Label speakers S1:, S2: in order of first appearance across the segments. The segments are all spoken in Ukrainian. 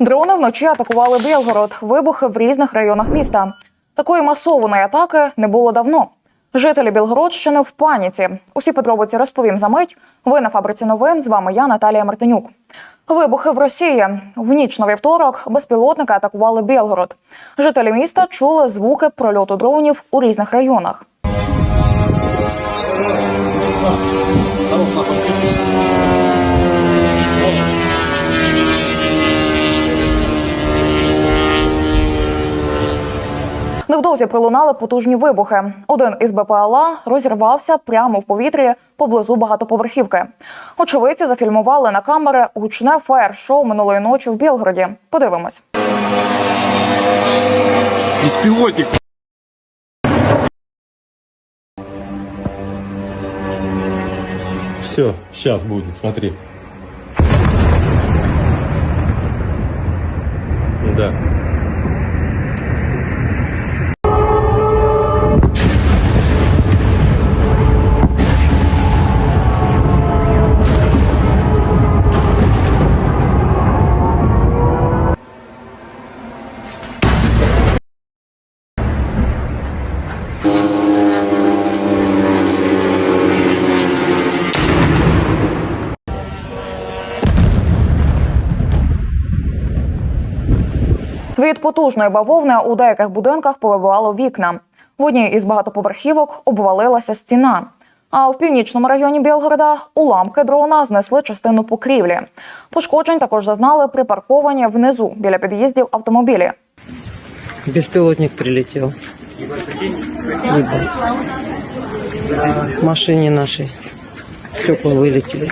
S1: Дрони вночі атакували Білгород, вибухи в різних районах міста. Такої масованої атаки не було давно. Жителі Білгородщини в паніці. Усі подробиці розповім за мить. Ви на фабриці новин. З вами я, Наталія Мартинюк. Вибухи в Росії в ніч на вівторок безпілотники атакували Білгород. Жителі міста чули звуки прольоту дронів у різних районах. Невдовзі пролунали потужні вибухи. Один із БПЛА розірвався прямо в повітрі поблизу багатоповерхівки. Очевидці зафільмували на камери гучне фаєр-шоу минулої ночі в Білгороді. Подивимось.
S2: Беспилотник.
S3: Все, сейчас будет, смотри.
S1: Від потужної бавовни у деяких будинках повибивало вікна. В одній із багатоповерхівок обвалилася стіна. А в північному районі Білгорода уламки дрона знесли частину покрівлі. Пошкоджень також зазнали припарковані внизу біля під'їздів автомобілі.
S4: Беспилотник прилетел. Выпал. В машине нашей. Стекла вылетели.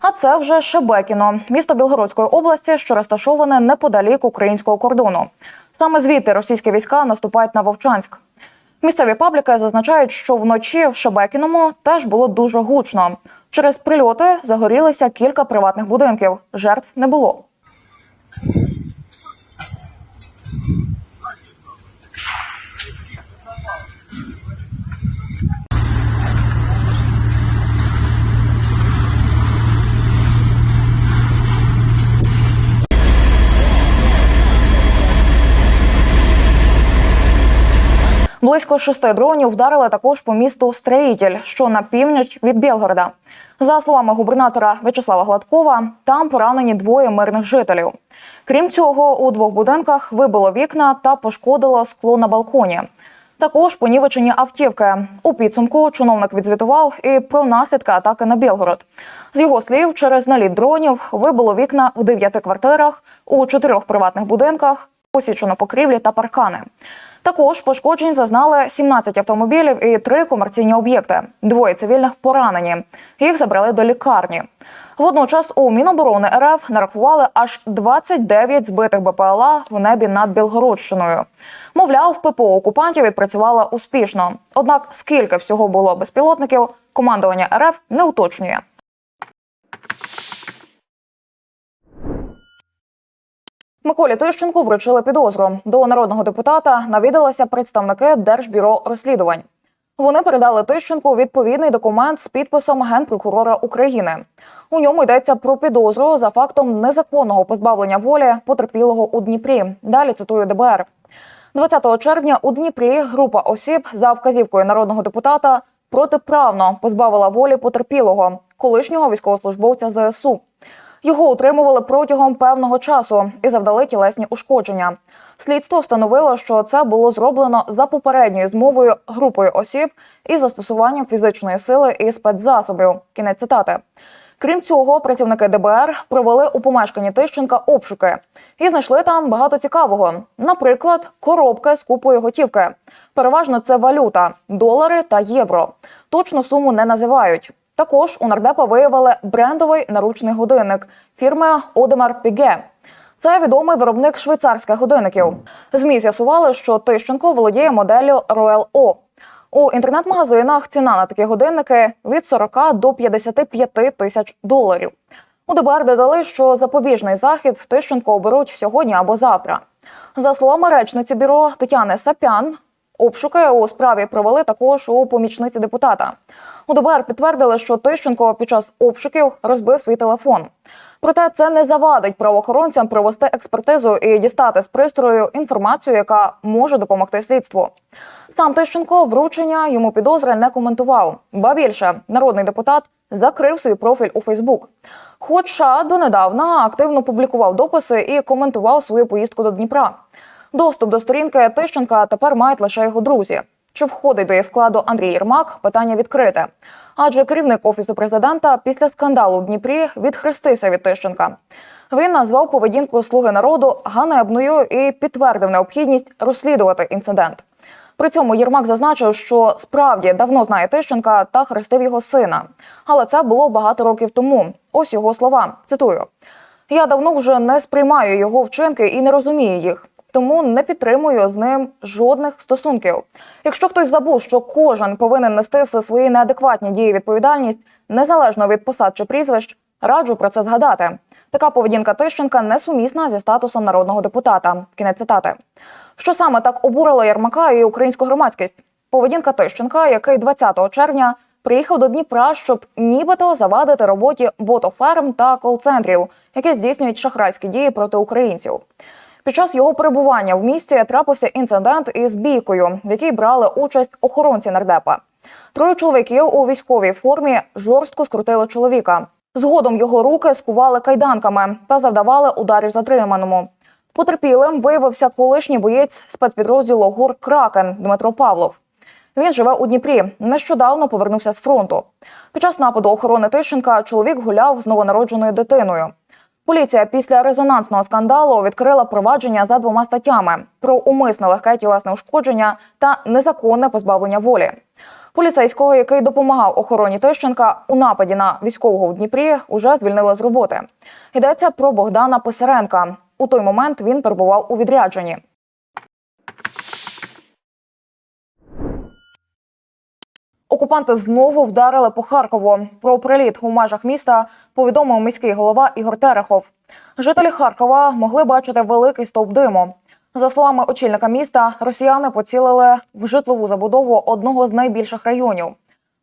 S1: А це вже Шебекіно, місто Білгородської області, що розташоване неподалік українського кордону. Саме звідти російські війська наступають на Вовчанськ. Місцеві пабліки зазначають, що вночі в Шебекіному теж було дуже гучно. Через прильоти загорілися кілька приватних будинків. Жертв не було. Близько шести дронів вдарили також по місту Строїтель, що на північ від Білгорода. За словами губернатора В'ячеслава Гладкова, там поранені двоє мирних жителів. Крім цього, у двох будинках вибило вікна та пошкодило скло на балконі. Також понівечені автівки. У підсумку чиновник відзвітував і про наслідки атаки на Білгород. З його слів, через наліт дронів вибило вікна в дев'яти квартирах, у чотирьох приватних будинках, посічено покрівлі та паркани. Також пошкоджень зазнали 17 автомобілів і три комерційні об'єкти. Двоє цивільних поранені. Їх забрали до лікарні. Водночас у Міноборони РФ нарахували аж 29 збитих БПЛА в небі над Білгородщиною. Мовляв, ППО окупантів відпрацювала успішно. Однак скільки всього було безпілотників, командування РФ не уточнює. Миколі Тищенку вручили підозру. До народного депутата навідалися представники Держбюро розслідувань. Вони передали Тищенку відповідний документ з підписом генпрокурора України. У ньому йдеться про підозру за фактом незаконного позбавлення волі потерпілого у Дніпрі. Далі цитую ДБР. 20 червня у Дніпрі група осіб за вказівкою народного депутата протиправно позбавила волі потерпілого, колишнього військовослужбовця ЗСУ. Його утримували протягом певного часу і завдали тілесні ушкодження. Слідство встановило, що це було зроблено за попередньою змовою групою осіб із застосуванням фізичної сили і спецзасобів. Кінець цитати. Крім цього, працівники ДБР провели у помешканні Тищенка обшуки і знайшли там багато цікавого. Наприклад, коробки з купою готівки. Переважно це валюта, долари та євро. Точну суму не називають. Також у нардепа виявили брендовий наручний годинник фірми Одемар Піге. Це відомий виробник швейцарських годинників. Змі з'ясували, що Тищенко володіє моделлю Royal O. У інтернет-магазинах ціна на такі годинники від 40 до 55 тисяч доларів. У ДБР додали, що запобіжний захід Тищенко оберуть сьогодні або завтра. За словами речниці бюро Тетяни Сапян, обшуки у справі провели також у помічниці депутата. У ДБР підтвердили, що Тищенко під час обшуків розбив свій телефон. Проте це не завадить правоохоронцям провести експертизу і дістати з пристрою інформацію, яка може допомогти слідству. Сам Тищенко вручення йому підозри не коментував. Ба більше, народний депутат закрив свій профіль у Фейсбук. Хоча донедавна активно публікував дописи і коментував свою поїздку до Дніпра. Доступ до сторінки Тищенка тепер мають лише його друзі. Чи входить до їх складу Андрій Єрмак? Питання відкрите. Адже керівник офісу президента після скандалу в Дніпрі відхрестився від Тищенка. Він назвав поведінку слуги народу ганебною і підтвердив необхідність розслідувати інцидент. При цьому Єрмак зазначив, що справді давно знає Тищенка та хрестив його сина. Але це було багато років тому. Ось його слова. Цитую: я давно вже не сприймаю його вчинки і не розумію їх. Тому не підтримую з ним жодних стосунків. Якщо хтось забув, що кожен повинен нести за свої неадекватні дії відповідальність, незалежно від посад чи прізвищ, раджу про це згадати. Така поведінка Тищенка несумісна зі статусом народного депутата. Кінець цитати. Що саме так обурило Ярмака і українську громадськість? Поведінка Тищенка, який 20 червня приїхав до Дніпра, щоб нібито завадити роботі ботоферм та кол-центрів, які здійснюють шахрайські дії проти українців. Під час його перебування в місті трапився інцидент із бійкою, в якій брали участь охоронці нардепа. Троє чоловіків у військовій формі жорстко скрутили чоловіка. Згодом його руки скували кайданками та завдавали ударів затриманому. Потерпілим виявився колишній боєць спецпідрозділу ГУР Кракен Дмитро Павлов. Він живе у Дніпрі. Нещодавно повернувся з фронту. Під час нападу охорони Тищенка чоловік гуляв з новонародженою дитиною. Поліція після резонансного скандалу відкрила провадження за двома статтями про умисне легке тілесне ушкодження та незаконне позбавлення волі. Поліцейського, який допомагав охороні Тищенка у нападі на військового в Дніпрі, уже звільнили з роботи. Йдеться про Богдана Писаренка. У той момент він перебував у відрядженні. Окупанти знову вдарили по Харкову. Про приліт у межах міста повідомив міський голова Ігор Терехов. Жителі Харкова могли бачити великий стовп диму. За словами очільника міста, росіяни поцілили в житлову забудову одного з найбільших районів.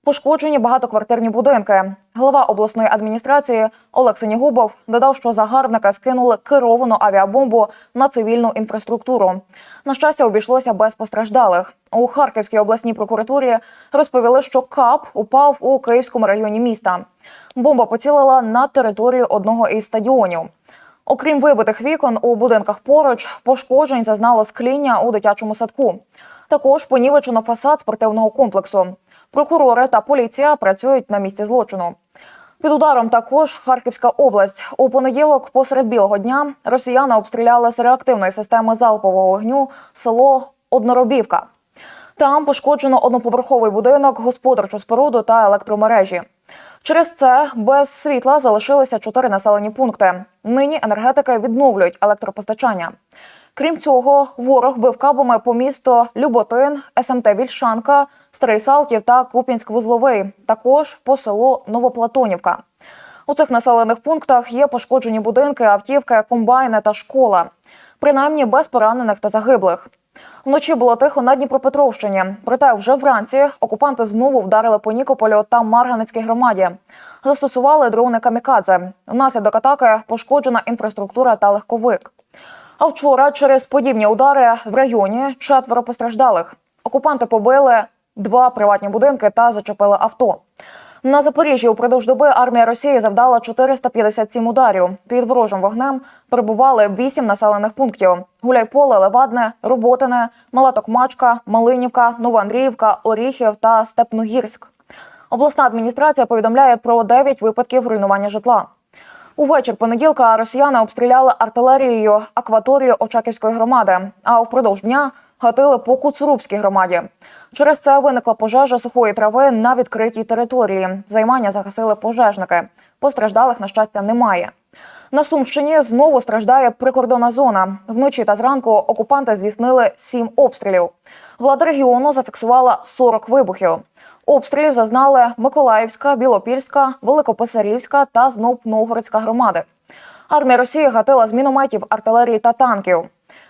S1: Пошкоджені багатоквартирні будинки. Голова обласної адміністрації Олег Синігубов додав, що загарбники скинули керовану авіабомбу на цивільну інфраструктуру. На щастя, обійшлося без постраждалих. У Харківській обласній прокуратурі розповіли, що КАП упав у Київському районі міста. Бомба поцілила на територію одного із стадіонів. Окрім вибитих вікон у будинках поруч, пошкоджень зазнало скління у дитячому садку. Також понівечено фасад спортивного комплексу. Прокурори та поліція працюють на місці злочину. Під ударом також Харківська область. У понеділок, посеред білого дня, росіяни обстріляли з реактивної системи залпового вогню село Одноробівка. Там пошкоджено одноповерховий будинок, господарчу споруду та електромережі. Через це без світла залишилися чотири населені пункти. Нині енергетики відновлюють електропостачання. Крім цього, ворог бив кабами по місту Люботин, СМТ Вільшанка, Старий Салтів та Куп'янськ-Вузловий, також по селу Новоплатонівка. У цих населених пунктах є пошкоджені будинки, автівки, комбайни та школа. Принаймні без поранених та загиблих. Вночі було тихо на Дніпропетровщині. Проте вже вранці окупанти знову вдарили по Нікополю та Марганецькій громаді. Застосували дрони камікадзе. Внаслідок атаки пошкоджена інфраструктура та легковик. А вчора через подібні удари в районі четверо постраждалих. Окупанти побили два приватні будинки та зачепили авто. На Запоріжжі упродовж доби армія Росії завдала 457 ударів. Під ворожим вогнем перебували вісім населених пунктів: Гуляйполе, Левадне, Роботине, Мала Токмачка, Малинівка, Новоандріївка, Оріхів та Степногірськ. Обласна адміністрація повідомляє про 9 випадків руйнування житла. Увечір понеділка росіяни обстріляли артилерією акваторію Очаківської громади, а впродовж дня гатили по Куцурубській громаді. Через це виникла пожежа сухої трави на відкритій території. Займання загасили пожежники. Постраждалих, на щастя, немає. На Сумщині знову страждає прикордонна зона. Вночі та зранку окупанти здійснили сім обстрілів. Влада регіону зафіксувала 40 вибухів. Обстрілів зазнали Миколаївська, Білопільська, Великописарівська та знов Новгородська громади. Армія Росії гатила з мінометів, артилерії та танків.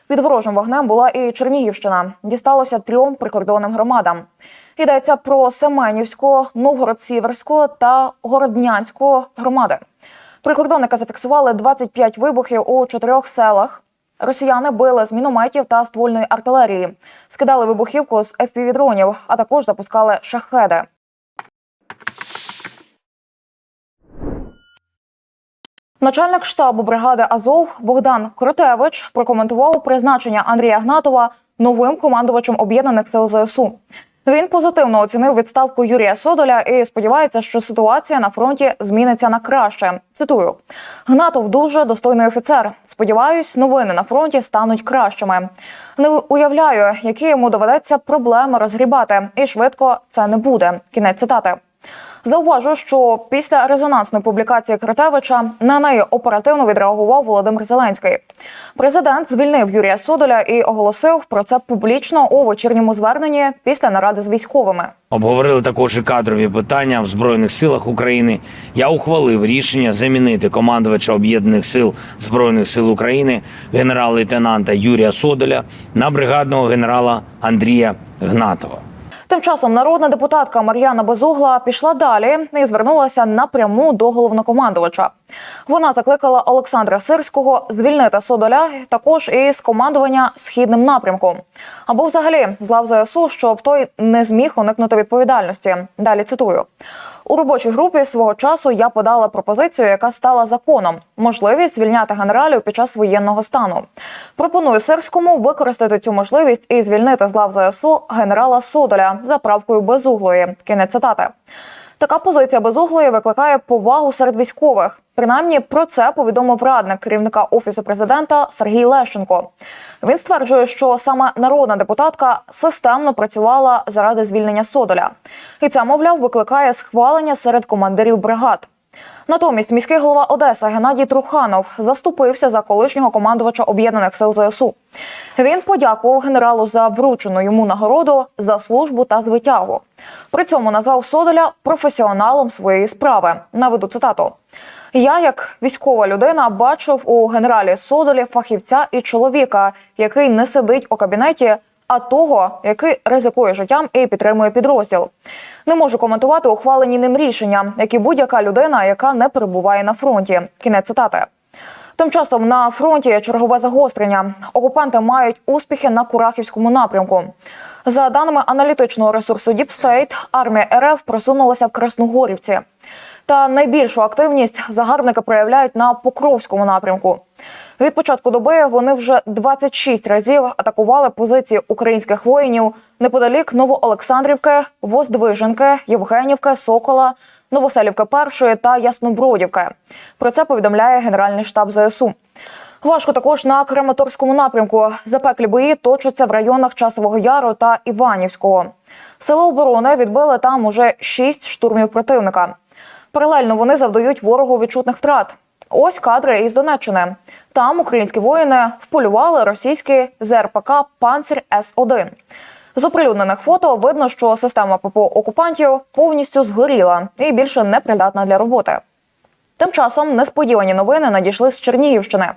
S1: Під ворожим вогнем була і Чернігівщина. Дісталося трьом прикордонним громадам. Йдеться про Семенівську, Новгород-Сіверську та Городнянську громади. Прикордонники зафіксували 25 вибухів у чотирьох селах. Росіяни били з мінометів та ствольної артилерії, скидали вибухівку з FPV-дронів, а також запускали шахеди. Начальник штабу бригади Азов Богдан Кротевич прокоментував призначення Андрія Гнатова новим командувачем об'єднаних сил ЗСУ. Він позитивно оцінив відставку Юрія Содоля і сподівається, що ситуація на фронті зміниться на краще. Цитую: Гнатов дуже достойний офіцер. Сподіваюсь, новини на фронті стануть кращими. Не уявляю, які йому доведеться проблеми розгрібати, і швидко це не буде. Кінець цитати. Зауважу, що після резонансної публікації Кратевича на неї оперативно відреагував Володимир Зеленський. Президент звільнив Юрія Содоля і оголосив про це публічно у вечірньому зверненні після наради з військовими.
S2: Обговорили також і кадрові питання в збройних силах України. Я ухвалив рішення замінити командувача об'єднаних сил збройних сил України генерал-лейтенанта Юрія Содоля на бригадного генерала Андрія Гнатова.
S1: Тим часом народна депутатка Мар'яна Безугла пішла далі і звернулася напряму до головнокомандувача. Вона закликала Олександра Сирського звільнити Содоля також і з командування східним напрямком, або взагалі з лав ЗСУ, щоб той не зміг уникнути відповідальності. Далі цитую. У робочій групі свого часу я подала пропозицію, яка стала законом: можливість звільняти генералів під час воєнного стану. Пропоную Сирському використати цю можливість і звільнити з лав ЗСУ генерала Содоля за правкою безуглої. Кінець цитати. Така позиція безуглої викликає повагу серед військових. Принаймні про це повідомив радник керівника офісу президента Сергій Лещенко. Він стверджує, що саме народна депутатка системно працювала заради звільнення Содоля, і це, мовляв, викликає схвалення серед командирів бригад. Натомість міський голова Одеса Геннадій Труханов заступився за колишнього командувача об'єднаних сил ЗСУ. Він подякував генералу за вручену йому нагороду за службу та звитягу. При цьому назвав Содоля професіоналом своєї справи. Наведу цитату. Я, як військова людина, бачив у генералі Содолі фахівця і чоловіка, який не сидить у кабінеті, а того, який ризикує життям і підтримує підрозділ. Не можу коментувати ухвалені ним рішення, як і будь-яка людина, яка не перебуває на фронті. Кінець цитати. Тим часом на фронті чергове загострення. Окупанти мають успіхи на Курахівському напрямку. За даними аналітичного ресурсу State, армія РФ просунулася в Красногорівці. Та найбільшу активність загарбники проявляють на Покровському напрямку. Від початку доби вони вже 26 разів атакували позиції українських воїнів неподалік Новоолександрівки, Воздвиженки, Євгенівки, Сокола, Новоселівки Першої та Яснобродівки. Про це повідомляє Генеральний штаб ЗСУ. Важко також на Краматорському напрямку. Запеклі бої точаться в районах Часового Яру та Іванівського. Сили оборони відбили там уже шість штурмів противника. Паралельно вони завдають ворогу відчутних втрат. Ось кадри із Донеччини. Там українські воїни вполювали російський ЗРПК Панцир С-1. З оприлюднених фото видно, що система ППО окупантів повністю згоріла і більше не придатна для роботи. Тим часом несподівані новини надійшли з Чернігівщини.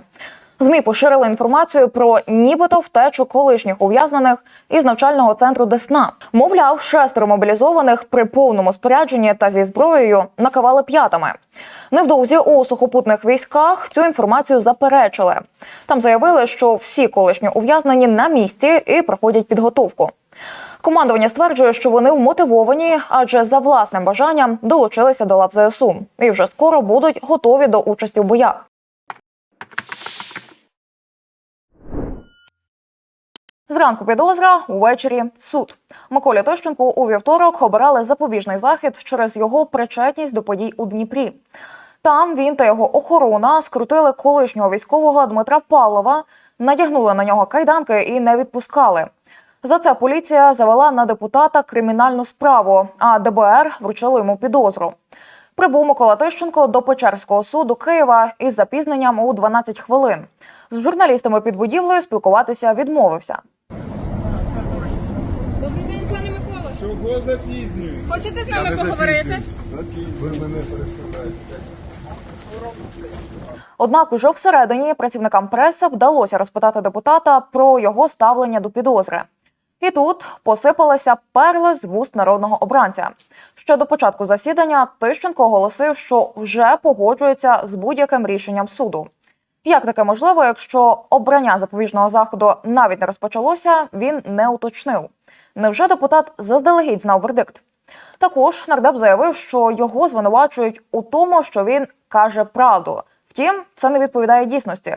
S1: ЗМІ поширили інформацію про нібито втечу колишніх ув'язнених із навчального центру Десна. Мовляв, шестеро мобілізованих при повному спорядженні та зі зброєю накивали п'ятами. Невдовзі у сухопутних військах цю інформацію заперечили. Там заявили, що всі колишні ув'язнені на місці і проходять підготовку. Командування стверджує, що вони вмотивовані, адже за власним бажанням долучилися до лав ЗСУ і вже скоро будуть готові до участі в боях. Зранку підозра, увечері суд. Миколі Тищенку у вівторок обирали запобіжний захід через його причетність до подій у Дніпрі. Там він та його охорона скрутили колишнього військового Дмитра Павлова, надягнули на нього кайданки і не відпускали. За це поліція завела на депутата кримінальну справу, а ДБР вручило йому підозру. Прибув Микола Тищенко до Печерського суду Києва із запізненням у 12 хвилин. З журналістами під будівлею спілкуватися відмовився.
S5: Чого запізнюєш?
S6: Хочете з нами поговорити?
S5: Ви мене пересилаєте.
S1: Однак уже всередині працівникам преси вдалося розпитати депутата про його ставлення до підозри. І тут посипалися перли з вуст народного обранця. Ще до початку засідання Тищенко оголосив, що вже погоджується з будь-яким рішенням суду. Як таке можливо, якщо обрання запобіжного заходу навіть не розпочалося, він не уточнив. Невже депутат заздалегідь знав вердикт? Також нардеп заявив, що його звинувачують у тому, що він каже правду. Втім, це не відповідає дійсності.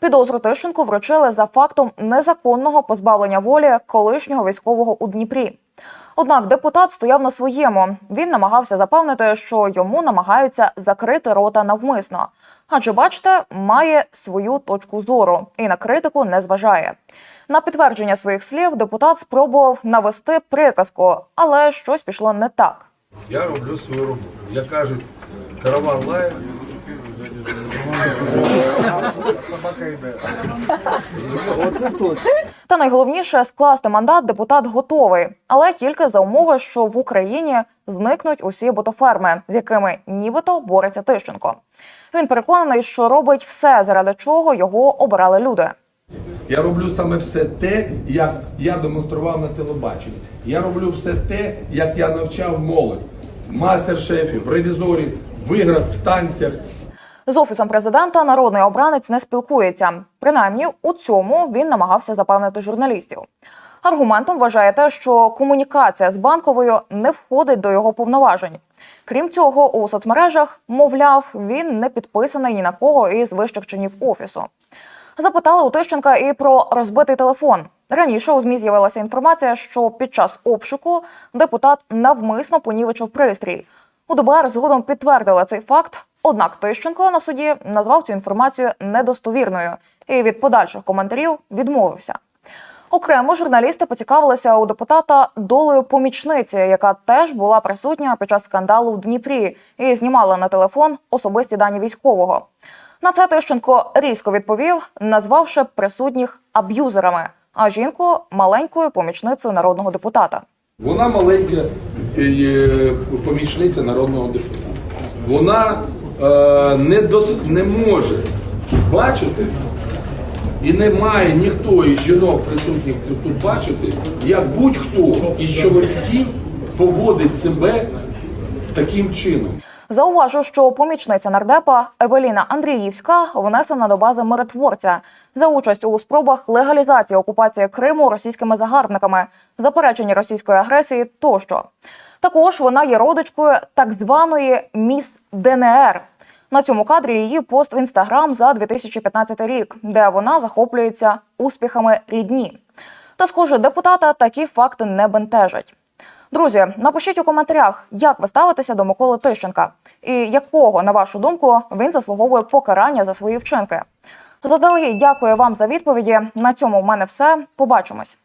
S1: Підозру Тищенку вручили за фактом незаконного позбавлення волі колишнього військового у Дніпрі. Однак депутат стояв на своєму. Він намагався запевнити, що йому намагаються закрити рота навмисно. Адже, бачите, має свою точку зору і на критику не зважає. На підтвердження своїх слів депутат спробував навести приказку, але щось пішло не так.
S7: Я роблю свою роботу. Як кажуть, караван лає.
S1: Та найголовніше скласти мандат депутат готовий, але тільки за умови, що в Україні зникнуть усі ботоферми, з якими нібито бореться Тищенко. Він переконаний, що робить все, заради чого його обирали люди.
S7: Я роблю саме все те, як я демонстрував на телебаченні. Я роблю все те, як я навчав молодь. Мастер-шефів, ревізорів, виграв в танцях.
S1: З офісом президента народний обранець не спілкується. Принаймні у цьому він намагався запевнити журналістів. Аргументом вважає те, що комунікація з банковою не входить до його повноважень. Крім цього, у соцмережах, мовляв, він не підписаний ні на кого із вищих чинів офісу. Запитали у Тищенка і про розбитий телефон. Раніше у змі з'явилася інформація, що під час обшуку депутат навмисно понівечив пристрій. У ДБР згодом підтвердили цей факт. Однак Тищенко на суді назвав цю інформацію недостовірною і від подальших коментарів відмовився. Окремо журналісти поцікавилися у депутата долею помічниці, яка теж була присутня під час скандалу в Дніпрі і знімала на телефон особисті дані військового. На це Тищенко різко відповів, назвавши присутніх аб'юзерами, а жінку маленькою помічницею народного депутата.
S7: Вона маленька е, помічниця народного депутата. Вона е, не, дос, не може бачити, і не має ніхто із жінок присутніх тут бачити, як будь-хто із чоловіків поводить себе таким чином.
S1: Зауважу, що помічниця нардепа Евеліна Андріївська внесена до бази миротворця за участь у спробах легалізації окупації Криму російськими загарбниками, заперечення російської агресії тощо. Також вона є родичкою так званої міс ДНР. На цьому кадрі її пост в інстаграм за 2015 рік, де вона захоплюється успіхами рідні. Та, схоже, депутата такі факти не бентежать. Друзі, напишіть у коментарях, як ви ставитеся до Миколи Тищенка, і якого, на вашу думку, він заслуговує покарання за свої вчинки. Заздалегідь дякую вам за відповіді. На цьому в мене все. Побачимось.